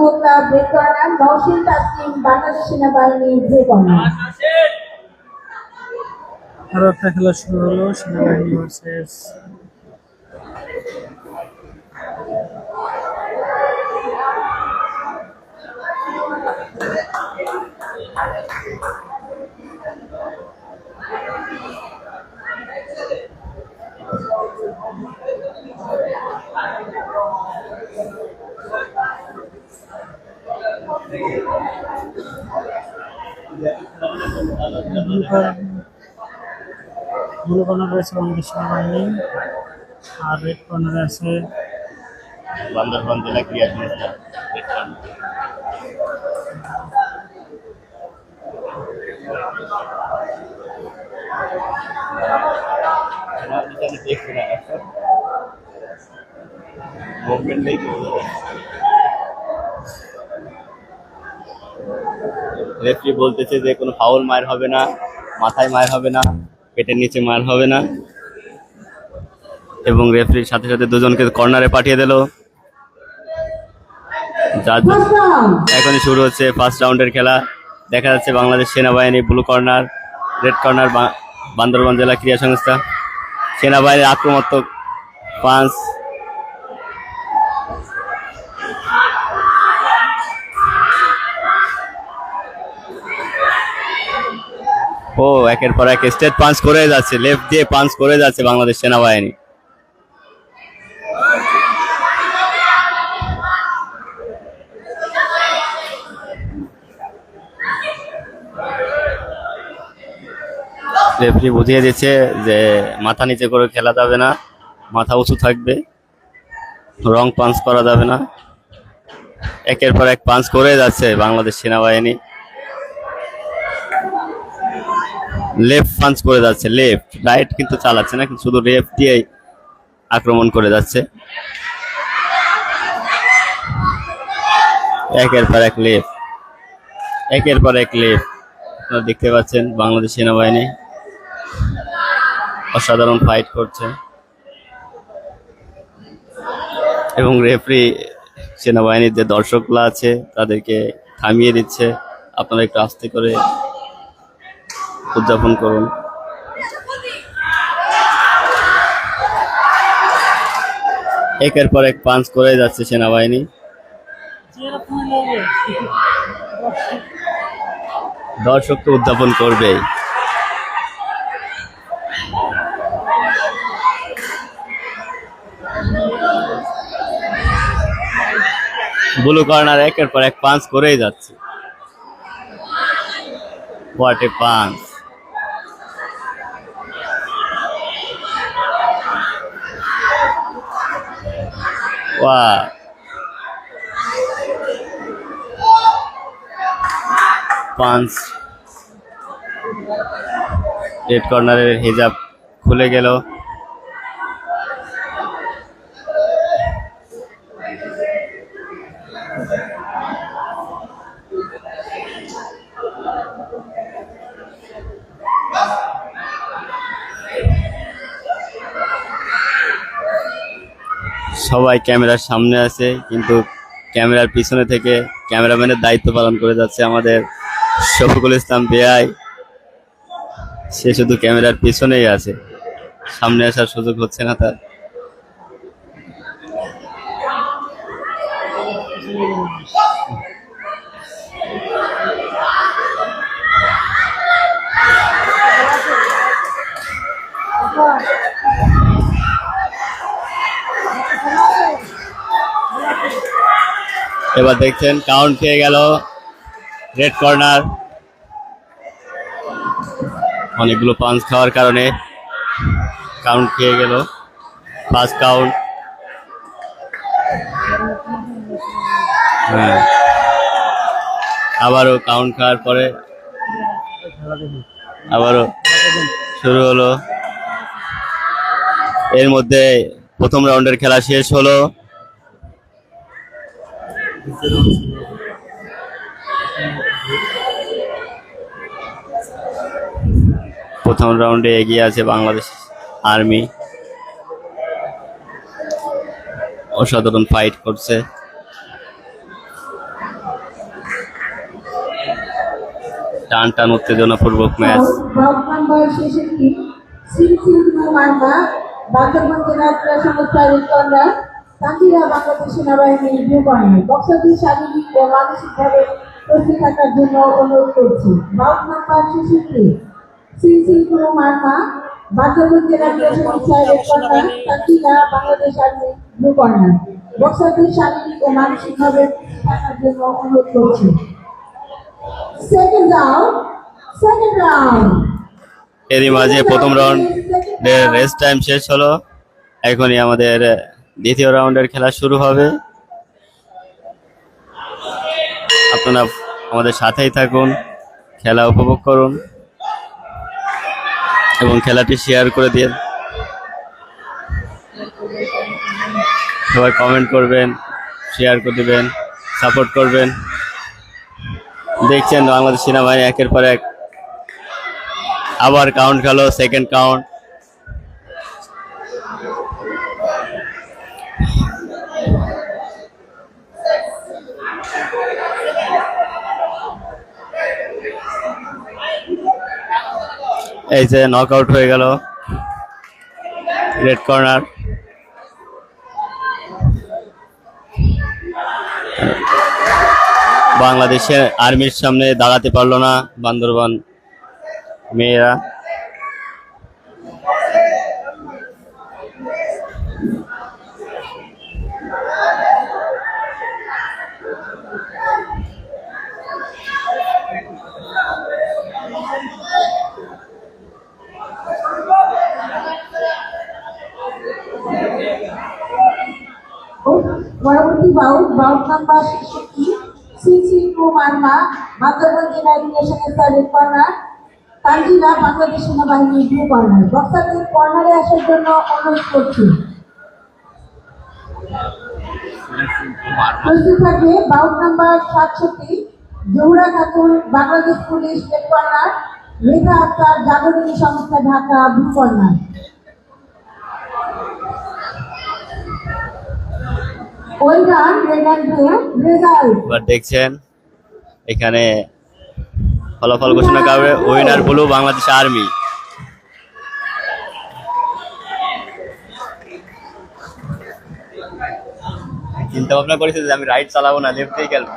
মোল্লা corner Nowshin Taslim Bangladesh সেনাবাহিনী break corner আরও একটা খেলা শুরু হলো সেনাবাহিনী ভার্সেস ব্লু কর্নার রয়েছে বাংলাদেশ সেনাবাহিনী আর রেড কর্নারে আছে বান্দরবান জেলা ক্রীড়া সংস্থা এখানে দেখছি না, movement নেই রেফারি বলতেছে যে কোনো ফাউল মার হবে না, মাথায় মার হবে না, পেটের নিচে মার হবে না। এবং রেফারির সাথে সাথে দুজনকে কর্নারে পাঠিয়ে দিল। যার এখনই শুরু হচ্ছে ফার্স্ট রাউন্ডের খেলা। দেখা যাচ্ছে বাংলাদেশ সেনাবাহিনী blue corner red corner Bandarban জেলা ক্রীড়া সংস্থা। সেনাবাহিনীর আক্রমণাত্মক পাঁচ ও, একের পর এক স্টেট পাঞ্চ করে যাচ্ছে, লেফট দিয়ে পাঞ্চ করে যাচ্ছে বাংলাদেশ সেনাবাহিনী। রেফারি বুঝিয়ে দিচ্ছে যে মাথা নিচে করে খেলা যাবে না, মাথা উঁচু থাকবে, রং পাঞ্চ করা যাবে না। একের পর এক পাঞ্চ করে যাচ্ছে বাংলাদেশ সেনাবাহিনী। লেফট পাঞ্চ করে যাচ্ছে লেফট রাইট কিন্তু চালাচ্ছে না, কিন্তু শুধু লেফট দিয়েই আক্রমণ করে যাচ্ছে। একের পর এক লেফট একের পর এক লেফট আপনারা দেখতে পাচ্ছেন বাংলাদেশ সেনাবাহিনী অসাধারণ ফাইট করছে। এবং রেফারি সেনাবাহিনীর যে দর্শকরা আছে, তাদেরকে থামিয়ে দিচ্ছে। আপনারা একটু আস্তে করে উদযাপন করুন। একের পর এক পাঞ্চ করে যাচ্ছে সেনাবাহিনী। দর্শক তো উদযাপন করবেই। ব্লু কর্নার একের পর এক পাঞ্চ করেই যাচ্ছে। What punch. ওয়া পাঞ্চ রেড কর্নারের হিজাব খুলে গেল। সবাই ক্যামেরার সামনে আছে, কিন্তু ক্যামেরার পিছনে থেকে ক্যামেরাম্যানের দায়িত্ব পালন করে যাচ্ছে আমাদের শফিকুল ইসলাম বেআই। সে শুধু ক্যামেরার পিছনেই আছে, সামনে আসার সুযোগ হচ্ছে না তার। এবার দেখছেন কাউন্ট খেয়ে গেল রেড কর্নার অনেকগুলো পাঞ্চ খাওয়ার কারণে কাউন্ট খেয়ে গেল। ফার্স্ট কাউন্ট হ্যাঁ। আবারও কাউন্ট খাওয়ার পরে আবারও শুরু হলো। এর মধ্যে প্রথম রাউন্ডের খেলা শেষ হলো। প্রথম রাউন্ডে এগিয়ে আছে বাংলাদেশ আর্মি। অসাধারণ ফাইট করছে। টান টান উত্তেজনাপূর্বক ম্যাচ জেলা কাঞ্জিরা বাংলাদেশ সেনাবাহিনীর ভিউ কর্নার বক্সারদের শারীরিক ও মানসিকভাবে প্রস্তুত থাকার জন্য অনুরোধ করছি ব্লক নাম্বার ছেষট্টি সিলসিল মার্মা বান্দরবান জেলা ক্রীড়া সংস্থা রেকর্ডার কাঞ্জিরা বাংলাদেশ আর্মি ভিউ কর্নার বক্সারদের শারীরিক ও মানসিকভাবে থাকার জন্য অনুরোধ করছি Second round. Second round. এরই মাঝে প্রথম রাউন্ড রেস্ট টাইম শেষ হলো এখনই আমাদের দ্বিতীয় রাউন্ডের খেলা শুরু হবে। আপনারা আমাদের সাথেই থাকুন, খেলা উপভোগ করুন এবং খেলাটি শেয়ার করে দিন। সবাই কমেন্ট করবেন শেয়ার করে দেবেন সাপোর্ট করবেন। দেখছেন বাংলাদেশ সেনাবাহিনী একের পর এক আবার কাউন্ট খেলো সেকেন্ড কাউন্ট এই যে নক আউট হয়ে গেল। রেড কর্নার বাংলাদেশের আর্মির সামনে দাঁড়াতে পারল না বান্দরবান মেয়েরা। পরবর্তী বাউট বাউট নাম্বার ছেষট্টি সিসি কুমারমা বান্দরবান জেলা সার্ভিস কর্নার কাঞ্জিলা বাংলাদেশ সেনাবাহিনীর ভিউ কর্নার। বক্সারদের কর্নারে আসার জন্য অনুরোধ করছি। প্রস্তুত থাকবে বাউট নাম্বার সাতষট্টি Jahura Khatun Bangladesh police red corner Rekha Akter Jagoroni সংস্থা ঢাকা ভিউ কর্নার। এবার দেখছেন, এখানে ফলাফল ঘোষণা করবে উইনার ব্লু বাংলাদেশ আর্মি চিন্তা ভাবনা করেছে যে আমি রাইড চালাবো না লেফটেই খেলব